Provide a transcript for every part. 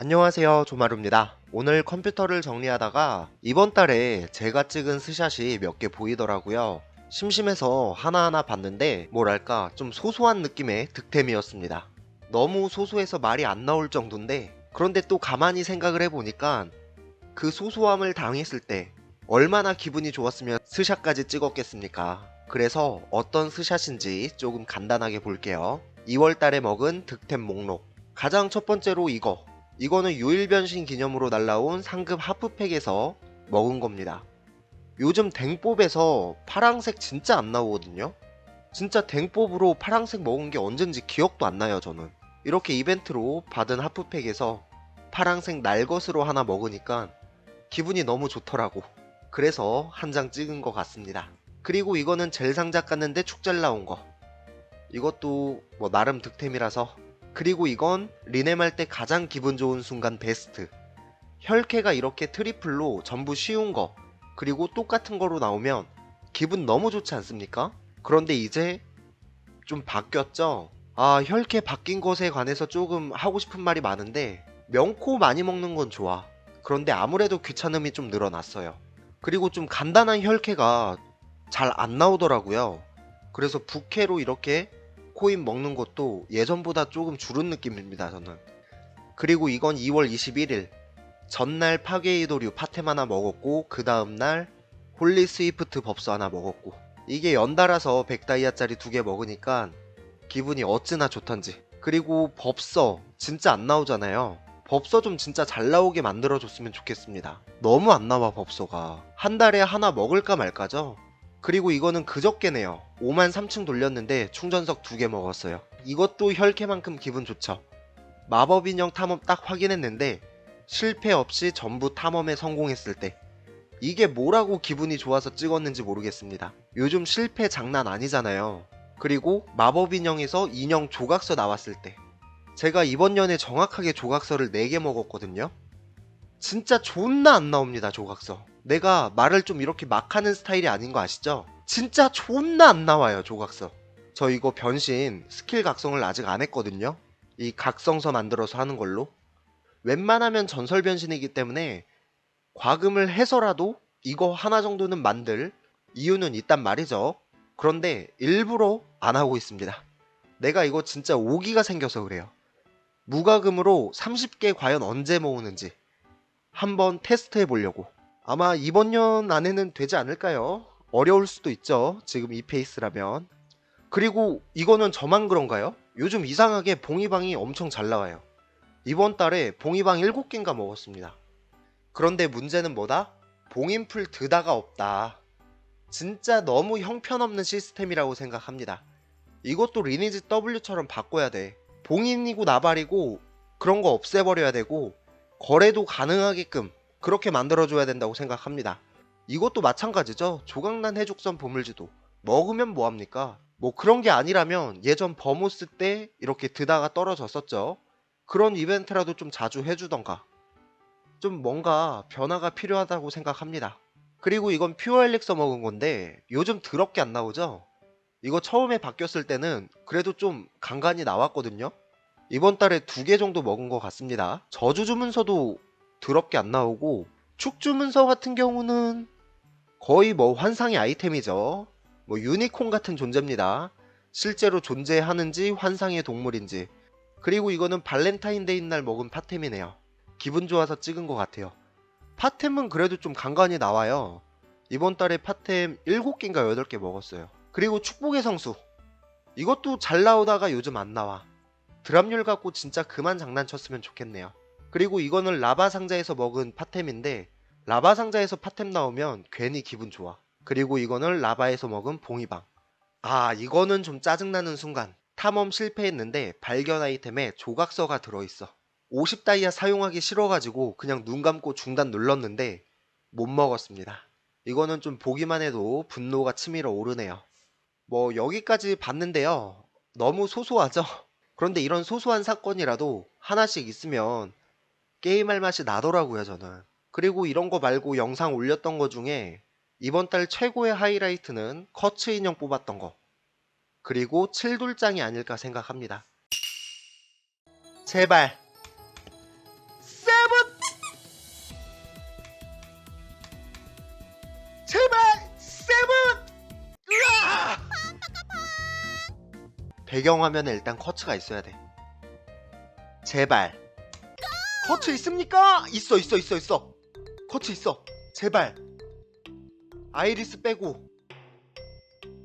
안녕하세요 조마루입니다. 오늘 컴퓨터를 정리하다가 이번 달에 제가 찍은 스샷이 몇 개 보이더라고요. 심심해서 하나하나 봤는데 뭐랄까 좀 소소한 느낌의 득템이었습니다. 너무 소소해서 말이 안 나올 정도인데 그런데 또 가만히 생각을 해보니까 그 소소함을 당했을 때 얼마나 기분이 좋았으면 스샷까지 찍었겠습니까? 그래서 어떤 스샷인지 조금 간단하게 볼게요. 2월 달에 먹은 득템 목록. 가장 첫 번째로 이거 이거는 유일변신 기념으로 날라온 상급 하프팩에서 먹은 겁니다. 요즘 댕법에서 파랑색 진짜 안 나오거든요? 진짜 댕법으로 파랑색 먹은 게 언젠지 기억도 안 나요, 저는. 이렇게 이벤트로 받은 하프팩에서 파랑색 날것으로 하나 먹으니까 기분이 너무 좋더라고. 그래서 한 장 찍은 것 같습니다. 그리고 이거는 젤 상자 깠는데 축 잘 나온 거. 이것도 뭐 나름 득템이라서 그리고 이건 리넴할 때 가장 기분 좋은 순간 베스트. 혈캐가 이렇게 트리플로 전부 쉬운 거, 그리고 똑같은 거로 나오면 기분 너무 좋지 않습니까? 그런데 이제 좀 바뀌었죠? 아, 혈캐 바뀐 것에 관해서 조금 하고 싶은 말이 많은데, 명코 많이 먹는 건 좋아. 그런데 아무래도 귀찮음이 좀 늘어났어요. 그리고 좀 간단한 혈캐가 잘 안 나오더라고요. 그래서 부캐로 이렇게 코인 먹는 것도 예전보다 조금 줄은 느낌입니다, 저는. 그리고 이건 2월 21일. 전날 파괴이도류 파템 하나 먹었고, 그 다음날 홀리 스위프트 법서 하나 먹었고. 이게 연달아서 100다이아짜리 두 개 먹으니까 기분이 어찌나 좋던지. 그리고 법서 진짜 안 나오잖아요. 법서 좀 진짜 잘 나오게 만들어줬으면 좋겠습니다. 너무 안 나와, 법서가. 한 달에 하나 먹을까 말까죠? 그리고 이거는 그저께네요. 5만 3층 돌렸는데 충전석 두 개 먹었어요. 이것도 혈캐만큼 기분 좋죠. 마법 인형 탐험 딱 확인했는데 실패 없이 전부 탐험에 성공했을 때 이게 뭐라고 기분이 좋아서 찍었는지 모르겠습니다. 요즘 실패 장난 아니잖아요. 그리고 마법 인형에서 인형 조각서 나왔을 때 제가 이번 년에 정확하게 조각서를 4개 먹었거든요. 진짜 존나 안 나옵니다, 조각서. 내가 말을 좀 이렇게 막 하는 스타일이 아닌 거 아시죠? 진짜 존나 안 나와요, 조각서. 저 이거 변신 스킬 각성을 아직 안 했거든요. 이 각성서 만들어서 하는 걸로. 웬만하면 전설 변신이기 때문에 과금을 해서라도 이거 하나 정도는 만들 이유는 있단 말이죠. 그런데 일부러 안 하고 있습니다. 내가 이거 진짜 오기가 생겨서 그래요. 무과금으로 30개 과연 언제 모으는지 한번 테스트 해보려고. 아마 이번 년 안에는 되지 않을까요? 어려울 수도 있죠. 지금 이 페이스라면. 그리고 이거는 저만 그런가요? 요즘 이상하게 봉이방이 엄청 잘 나와요. 이번 달에 봉이방 7개인가 먹었습니다. 그런데 문제는 뭐다? 봉인풀 드다가 없다. 진짜 너무 형편없는 시스템이라고 생각합니다. 이것도 리니지 W처럼 바꿔야 돼. 봉인이고 나발이고 그런 거 없애버려야 되고 거래도 가능하게끔 그렇게 만들어줘야 된다고 생각합니다. 이것도 마찬가지죠. 조각난 해죽선 보물지도 먹으면 뭐합니까? 뭐 그런 게 아니라면 예전 버모스 때 이렇게 드다가 떨어졌었죠. 그런 이벤트라도 좀 자주 해주던가. 좀 뭔가 변화가 필요하다고 생각합니다. 그리고 이건 퓨어 엘릭서 먹은 건데 요즘 더럽게 안 나오죠? 이거 처음에 바뀌었을 때는 그래도 좀 간간히 나왔거든요? 이번 달에 두 개 정도 먹은 것 같습니다. 저주 주문서도 더럽게 안 나오고 축 주문서 같은 경우는 거의 뭐 환상의 아이템이죠. 뭐 유니콘 같은 존재입니다. 실제로 존재하는지 환상의 동물인지. 그리고 이거는 발렌타인데이 날 먹은 파템이네요. 기분 좋아서 찍은 것 같아요. 파템은 그래도 좀 간간히 나와요. 이번 달에 파템 7개인가 8개 먹었어요. 그리고 축복의 성수. 이것도 잘 나오다가 요즘 안 나와. 드랍률 갖고 진짜 그만 장난쳤으면 좋겠네요. 그리고 이거는 라바 상자에서 먹은 파템인데 라바 상자에서 파템 나오면 괜히 기분 좋아. 그리고 이거는 라바에서 먹은 봉이방. 아 이거는 좀 짜증나는 순간. 탐험 실패했는데 발견 아이템에 조각서가 들어있어. 50다이아 사용하기 싫어가지고 그냥 눈 감고 중단 눌렀는데 못 먹었습니다. 이거는 좀 보기만 해도 분노가 치밀어 오르네요. 뭐 여기까지 봤는데요. 너무 소소하죠? 그런데 이런 소소한 사건이라도 하나씩 있으면 게임할 맛이 나더라고요, 저는. 그리고 이런 거 말고 영상 올렸던 거 중에 이번 달 최고의 하이라이트는 커츠 인형 뽑았던 거. 그리고 7돌장이 아닐까 생각합니다. 제발. 세븐! 제발! 세븐! 으아! 배경화면에 일단 커츠가 있어야 돼. 제발. 커츠 있습니까? 있어 있어 있어 있어. 커츠 있어. 제발. 아이리스 빼고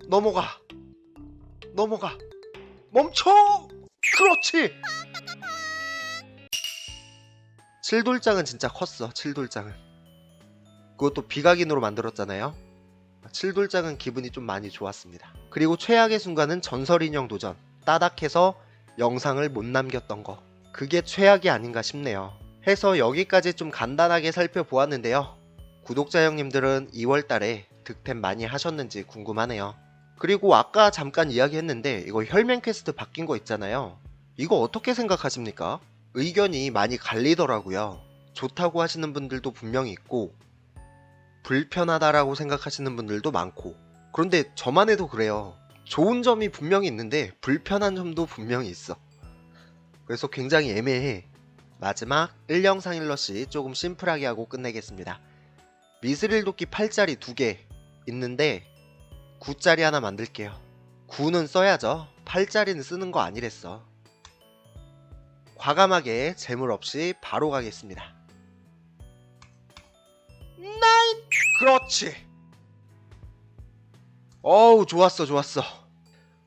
넘어가. 넘어가. 멈춰. 그렇지. 칠돌장은 진짜 컸어. 칠돌장은. 그것도 비각인으로 만들었잖아요. 칠돌장은 기분이 좀 많이 좋았습니다. 그리고 최악의 순간은 전설인형 도전. 따닥해서 영상을 못 남겼던 거. 그게 최악이 아닌가 싶네요. 해서 여기까지 좀 간단하게 살펴보았는데요. 구독자 형님들은 2월 달에 득템 많이 하셨는지 궁금하네요. 그리고 아까 잠깐 이야기했는데 이거 혈맹 퀘스트 바뀐 거 있잖아요. 이거 어떻게 생각하십니까? 의견이 많이 갈리더라고요. 좋다고 하시는 분들도 분명히 있고 불편하다라고 생각하시는 분들도 많고 그런데 저만 해도 그래요. 좋은 점이 분명히 있는데 불편한 점도 분명히 있어. 그래서 굉장히 애매해. 마지막 1영상 1러시 조금 심플하게 하고 끝내겠습니다. 미스릴 도끼 8짜리 2개 있는데 9짜리 하나 만들게요. 9는 써야죠. 8짜리는 쓰는 거 아니랬어. 과감하게 재물 없이 바로 가겠습니다. 나인! 그렇지! 어우, 좋았어, 좋았어.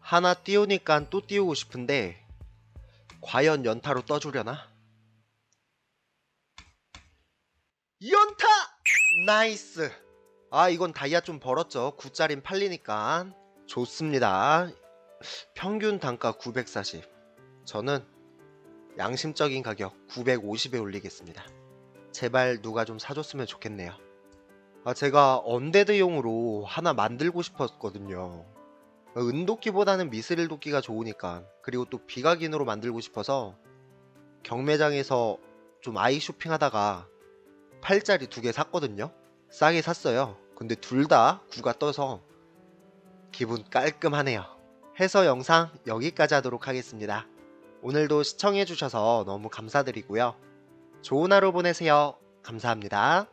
하나 띄우니까 또 띄우고 싶은데, 과연 연타로 떠주려나? 연타! 나이스! 아, 이건 다이아 좀 벌었죠. 9짜린 팔리니까. 좋습니다. 평균 단가 940. 저는 양심적인 가격 950에 올리겠습니다. 제발 누가 좀 사줬으면 좋겠네요. 아, 제가 언데드용으로 하나 만들고 싶었거든요. 은도끼보다는 미스릴 도끼가 좋으니까. 그리고 또 비각인으로 만들고 싶어서 경매장에서 좀 아이 쇼핑하다가 8짜리 두 개 샀거든요. 싸게 샀어요. 근데 둘 다 구가 떠서 기분 깔끔하네요. 해서 영상 여기까지 하도록 하겠습니다. 오늘도 시청해주셔서 너무 감사드리고요. 좋은 하루 보내세요. 감사합니다.